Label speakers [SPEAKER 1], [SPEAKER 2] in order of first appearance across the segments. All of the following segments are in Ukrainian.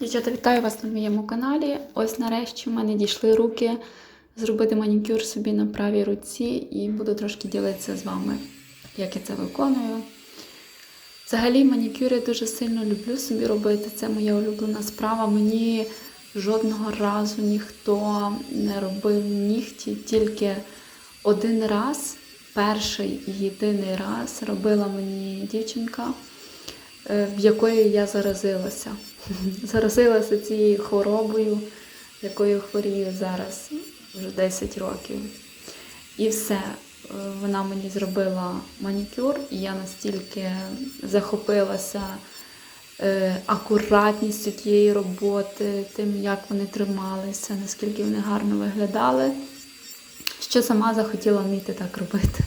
[SPEAKER 1] Дівчата, вітаю вас на моєму каналі. Ось нарешті в мене дійшли руки зробити манікюр собі на правій руці і буду трошки ділитися з вами, як я це виконую. Взагалі манікюр я дуже сильно люблю собі робити. Це моя улюблена справа. Мені жодного разу ніхто не робив нігті, тільки один раз, перший і єдиний раз робила мені дівчинка, е, в якої я заразилася. Заразилася цією хворобою, якою хворію зараз вже 10 років. І все. Е, Вона мені зробила манікюр, і я настільки захопилася е, акуратністю тієї роботи, тим, як вони трималися, наскільки вони гарно виглядали, що сама захотіла вміти так робити.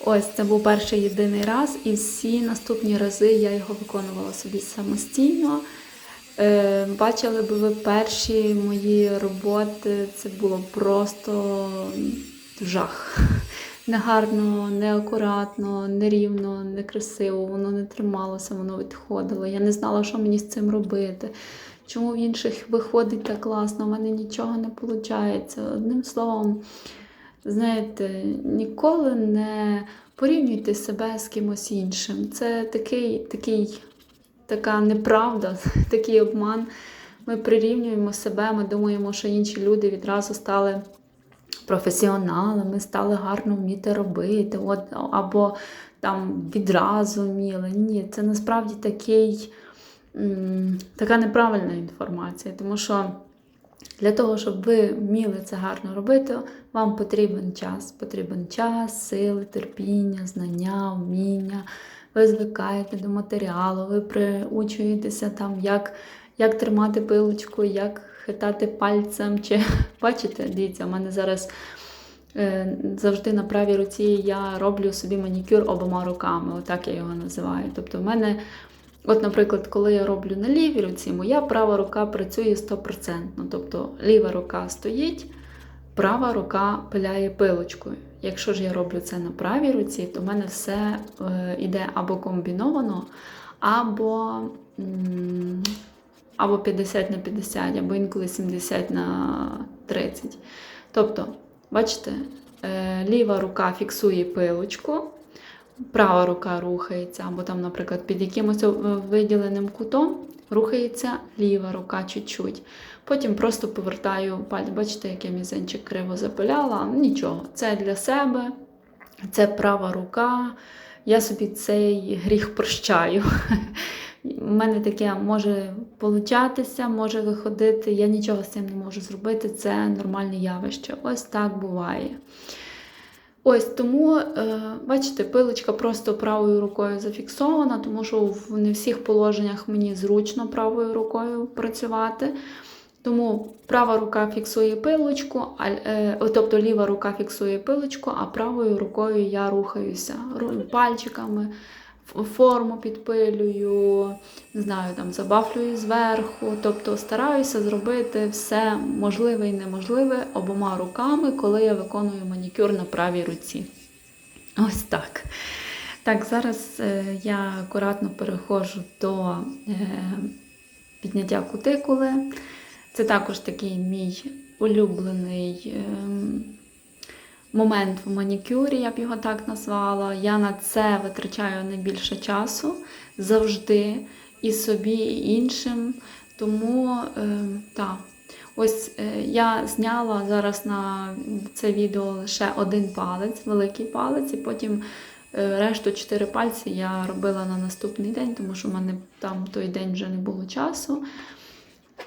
[SPEAKER 1] Ось це був перший єдиний раз, і всі наступні рази я його виконувала собі самостійно. Е, Бачили би ви перші мої роботи, це було просто жах. Негарно, неакуратно, нерівно, некрасиво, воно не трималося, воно відходило. Я не знала, що мені з цим робити. Чому в інших виходить так класно, в мене нічого не виходить. Одним словом, знаєте, ніколи не порівнюйте себе з кимось іншим. Це такий, такий, така неправда, такий обман. Ми прирівнюємо себе, ми думаємо, що інші люди відразу стали професіоналами, стали гарно вміти робити, от, або там відразу вміли. Ні, це насправді такий, така неправильна інформація, тому що. Для того, щоб ви вміли це гарно робити, вам потрібен час. Потрібен час, сили, терпіння, знання, вміння. Ви звикаєте до матеріалу, ви приучуєтеся там, як, як тримати пилочку, як хитати пальцем. Чи бачите, дивіться, у мене зараз е, завжди на правій руці я роблю собі манікюр обома руками, отак я його називаю. Тобто, в мене. От, наприклад, коли я роблю на лівій руці, моя права рука працює 100%. Тобто ліва рука стоїть, права рука пиляє пилочкою. Якщо ж я роблю це на правій руці, то в мене все е, йде або комбіновано, або, або 50 на 50, або інколи 70 на 30. Тобто, бачите, е, ліва рука фіксує пилочку права рука рухається, або там, наприклад, під якимось виділеним кутом рухається ліва рука чуть-чуть. Потім просто повертаю пальці. Бачите, як я мізинчик криво запиляла. Нічого, це для себе, це права рука. Я собі цей гріх прощаю. У мене таке може получатися, може виходити. Я нічого з цим не можу зробити. Це нормальне явище. Ось так буває. Ось тому, е, бачите, пилочка просто правою рукою зафіксована, тому що в не всіх положеннях мені зручно правою рукою працювати. Тому права рука фіксує пилочку, е, тобто ліва рука фіксує пилочку, а правою рукою я рухаюся пальчиками, форму підпилюю, не знаю, там забафлюю зверху. Тобто стараюся зробити все можливе і неможливе обома руками, коли я виконую манікюр на правій руці. Ось так. Так, зараз е, я акуратно переходжу до е, підняття кутикули. Це також такий мій улюблений. Момент в манікюрі, я б його так назвала. Я на це витрачаю найбільше часу завжди і собі, і іншим. Тому, е, так, ось е, я зняла зараз на це відео лише один палець, великий палець, і потім е, решту чотири пальці я робила на наступний день, тому що в мене там той день вже не було часу.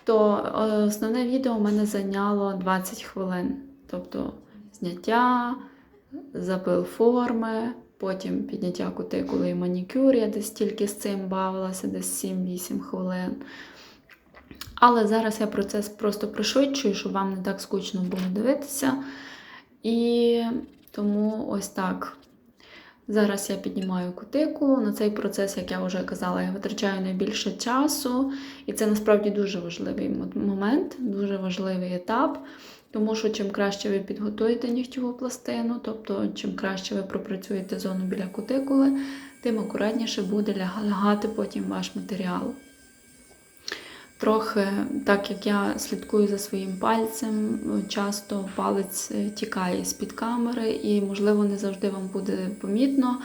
[SPEAKER 1] То е, основне відео в мене зайняло 20 хвилин. Тобто зняття, запил форми, потім підняття кутикули і манікюр. Я десь тільки з цим бавилася, десь 7-8 хвилин. Але зараз я процес просто пришвидшую, щоб вам не так скучно було дивитися. І тому ось так. Зараз я піднімаю кутикулу. На цей процес, як я вже казала, я витрачаю найбільше часу. І це насправді дуже важливий момент, дуже важливий етап. Тому що чим краще ви підготуєте нігтєву пластину, тобто чим краще ви пропрацюєте зону біля кутикули, тим акуратніше буде лягати потім ваш матеріал. Трохи, так як я слідкую за своїм пальцем, часто палець е, тікає з-під камери, і, можливо, не завжди вам буде помітно,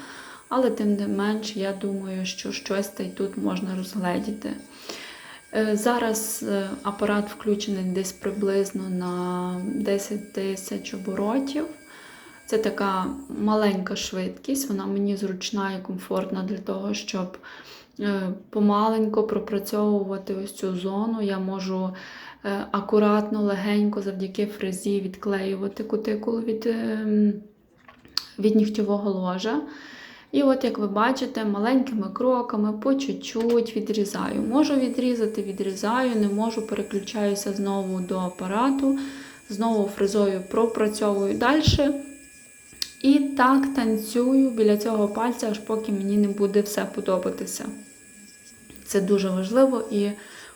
[SPEAKER 1] але тим не менш, я думаю, що щось та й тут можна розгледіти. Е, Зараз е, апарат включений десь приблизно на 10 тисяч оборотів. Це така маленька швидкість, вона мені зручна і комфортна для того, щоб е, помаленько пропрацьовувати ось цю зону. Я можу акуратно, легенько завдяки фрезі відклеювати кутикулу від, ем, від нігтєвого ложа. І от, як ви бачите, маленькими кроками по чуть-чуть відрізаю. Можу відрізати, відрізаю, не можу, переключаюся знову до апарату, знову фрезою пропрацьовую далі. І так танцюю біля цього пальця, аж поки мені не буде все подобатися. Це дуже важливо і,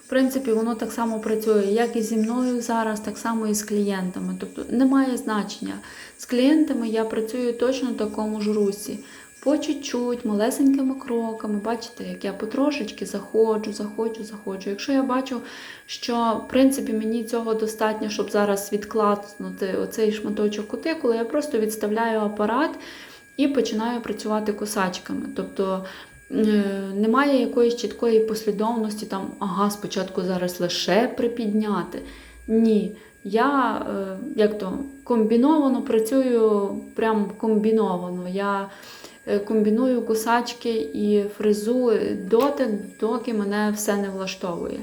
[SPEAKER 1] в принципі, воно так само працює, як і зі мною зараз, так само і з клієнтами. Тобто немає значення. З клієнтами я працюю точно в такому ж русі. По чуть-чуть, малесенькими кроками, бачите, як я потрошечки заходжу, заходжу, заходжу. Якщо я бачу, що в принципі мені цього достатньо, щоб зараз відкладнути оцей шматочок кутикули, я просто відставляю апарат і починаю працювати косачками. Тобто е, немає якоїсь чіткої послідовності, там, ага, спочатку зараз лише припідняти. Ні. Я е, як то комбіновано працюю прям комбіновано. Я комбіную кусачки і фрезу доти, доки мене все не влаштовує.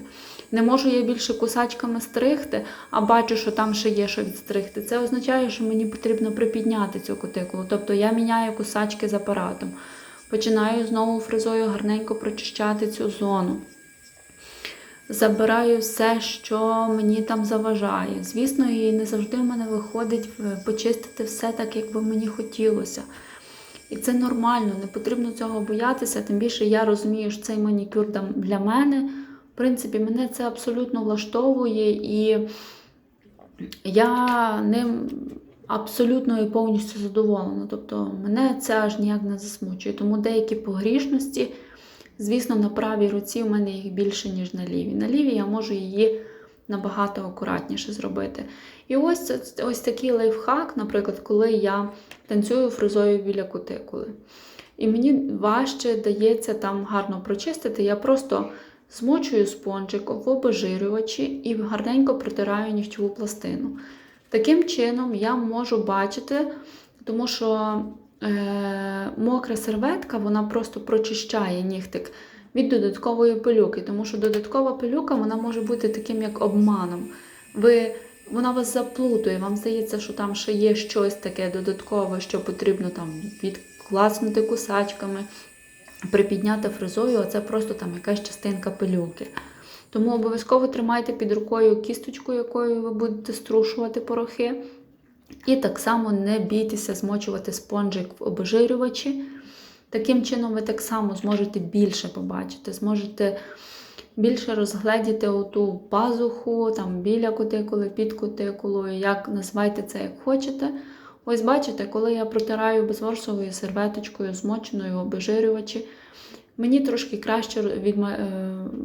[SPEAKER 1] Не можу я більше кусачками стригти, а бачу, що там ще є що відстригти. Це означає, що мені потрібно припідняти цю кутикулу. Тобто я міняю кусачки з апаратом. Починаю знову фрезою гарненько прочищати цю зону. Забираю все, що мені там заважає. Звісно, і не завжди в мене виходить е, почистити все так, як би мені хотілося. І це нормально, не потрібно цього боятися. Тим більше я розумію, що цей манікюр для мене. В принципі, мене це абсолютно влаштовує, і я ним абсолютно і повністю задоволена. Тобто мене це аж ніяк не засмучує. Тому деякі погрішності. Звісно, на правій руці у мене їх більше, ніж на лівій. На лівій я можу її набагато акуратніше зробити. І ось ось такий лайфхак, наприклад, коли я танцюю фрезою біля кутикули. І мені важче дається там гарно прочистити. Я просто змочую спонжик в обезжирювачі і гарненько протираю нігтєву пластину. Таким чином я можу бачити, тому що е, мокра серветка вона просто прочищає нігтик від додаткової пилюки, тому що додаткова пилюка вона може бути таким як обманом. Ви, Вона вас заплутує, вам здається, що там ще є щось таке додаткове, що потрібно там відкласнути кусачками, припідняти фрезою, а це просто там якась частинка пилюки. Тому обов'язково тримайте під рукою кісточку, якою ви будете струшувати порохи. І так само не бійтеся змочувати спонжик в обезжирювачі. Таким чином, ви так само зможете більше побачити, зможете більше розгледіти оту пазуху, там біля кутикули, під кутикулою, як називайте це, як хочете. Ось бачите, коли я протираю безворсовою серветочкою, змоченою обезжирювачі, мені трошки краще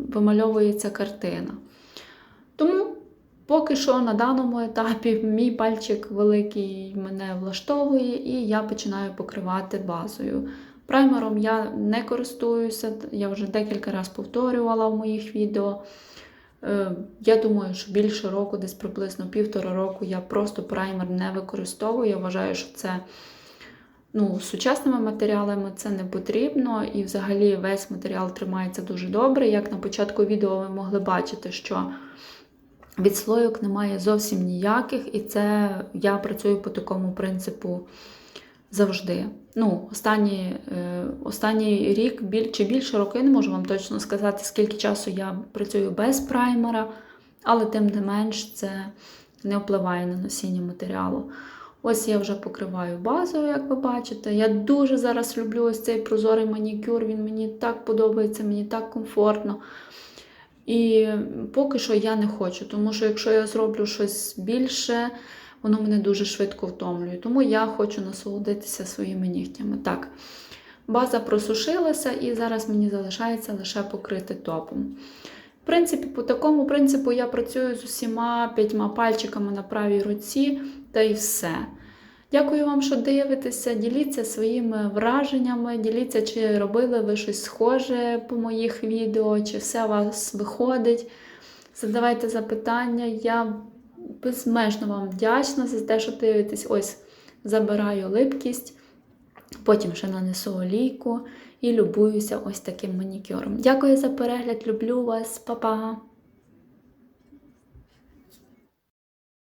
[SPEAKER 1] вимальовується картина. Тому поки що на даному етапі мій пальчик великий мене влаштовує, і я починаю покривати базою. Праймером я не користуюся, я вже декілька разів повторювала в моїх відео. Е, я думаю, що більше року, десь приблизно півтора року, я просто праймер не використовую. Я вважаю, що це ну, сучасними матеріалами це не потрібно. І взагалі весь матеріал тримається дуже добре. Як на початку відео ви могли бачити, що відслойок немає зовсім ніяких, і це я працюю по такому принципу завжди. Ну, Останні, е, останній рік біль, чи більше роки, не можу вам точно сказати, скільки часу я працюю без праймера, але тим не менш це не впливає на носіння матеріалу. Ось я вже покриваю базою, як ви бачите. Я дуже зараз люблю ось цей прозорий манікюр, він мені так подобається, мені так комфортно. І поки що я не хочу, тому що якщо я зроблю щось більше, воно мене дуже швидко втомлює. Тому я хочу насолодитися своїми нігтями. Так, база просушилася, і зараз мені залишається лише покрити топом. В принципі, по такому принципу я працюю з усіма п'ятьма пальчиками на правій руці, та й все. Дякую вам, що дивитеся. Діліться своїми враженнями, діліться, чи робили ви щось схоже по моїх відео, чи все у вас виходить. Задавайте запитання. Я безмежно вам вдячна за те, що дивитесь. Ось забираю липкість, потім ще нанесу олійку і любуюся ось таким манікюром. Дякую за перегляд, люблю вас, Па-па!